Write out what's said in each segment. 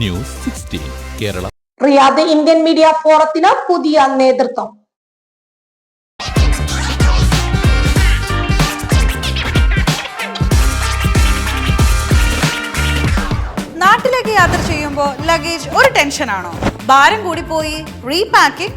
News sixteen Kerala. Riyadh Indian media ഫോറത്തിന് പുതിയ നേതൃത്വം. നാട്ടിലേക്ക് യാത്ര ചെയ്യുമ്പോൾ ലഗേജ് ഒരു ടെൻഷനാണോ ഭാരം കൂടിപ്പോയി റീപാക്കിംഗ്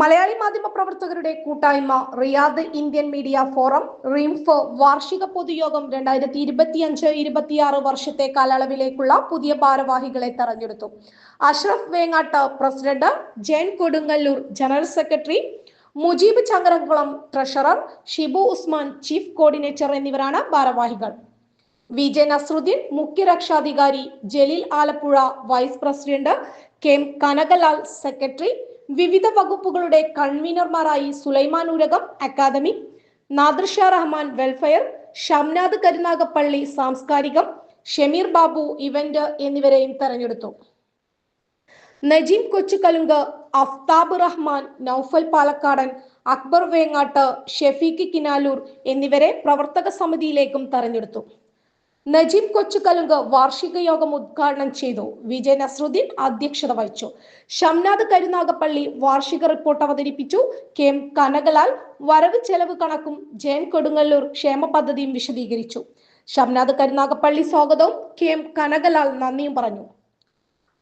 മലയാളി മാധ്യമ പ്രവർത്തകരുടെ കൂട്ടായ്മ റിയാദ് ഇന്ത്യൻ മീഡിയ ഫോറം റിംഫ് വാർഷിക പൊതുയോഗം രണ്ടായിരത്തി ഇരുപത്തിയഞ്ച് ഇരുപത്തിയാറ് വർഷത്തെ കാലയളവിലേക്കുള്ള പുതിയ ഭാരവാഹികളെ തെരഞ്ഞെടുത്തു. Ashraf Vengatt president Jayan Kodungallur general secretary Mujeeb Changaramkulam treasurer Shibu Usman chief coordinator എന്നിവരാണ് ഭാരവാഹികൾ. വി ജെ നസ്രുദ്ദീൻ മുഖ്യ രക്ഷാധികാരി Jaleel Alappuzha vice president K Kanakalal secretary വിവിധ വകുപ്പുകളുടെ കൺവീനർമാരായി സുലൈമാൻ ഉരകം അക്കാദമി നാദർഷ റഹ്മാൻ വെൽഫെയർ ഷംനാദ് കരുനാഗപ്പള്ളി സാംസ്കാരികം ഷമീർ ബാബു ഇവന്റ് എന്നിവരെയും തെരഞ്ഞെടുത്തു. നജീം കൊച്ചുകലുങ്ക് അഫ്താബ് റഹ്മാൻ നൌഫൽ പാലക്കാടൻ അക്ബർ വേങ്ങാട്ട് ഷെഫീഖ് കിനാലൂർ എന്നിവരെ പ്രവർത്തക സമിതിയിലേക്കും തെരഞ്ഞെടുത്തു. നജീം കൊച്ചുകലുങ്ക് വാർഷിക യോഗം ഉദ്ഘാടനം ചെയ്തു. വിജയ് നസ്രുദ്ദീൻ അധ്യക്ഷത വഹിച്ചു. ഷംനാഥ് കരുനാഗപ്പള്ളി വാർഷിക റിപ്പോർട്ട് അവതരിപ്പിച്ചു. കെ എം കനകലാൽ വരവ് ചെലവ് കണക്കും ജയൻ കൊടുങ്ങല്ലൂർ ക്ഷേമ പദ്ധതിയും വിശദീകരിച്ചു. ഷംനാഥ് കരുനാഗപ്പള്ളി സ്വാഗതവും കെ എം കനകലാൽ നന്ദിയും പറഞ്ഞു.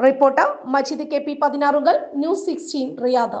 റിപ്പോർട്ടർ മജിദ് കെ പി പതിനാറുകൾ ന്യൂസ് സിക്സ്റ്റീൻ റിയാദ്.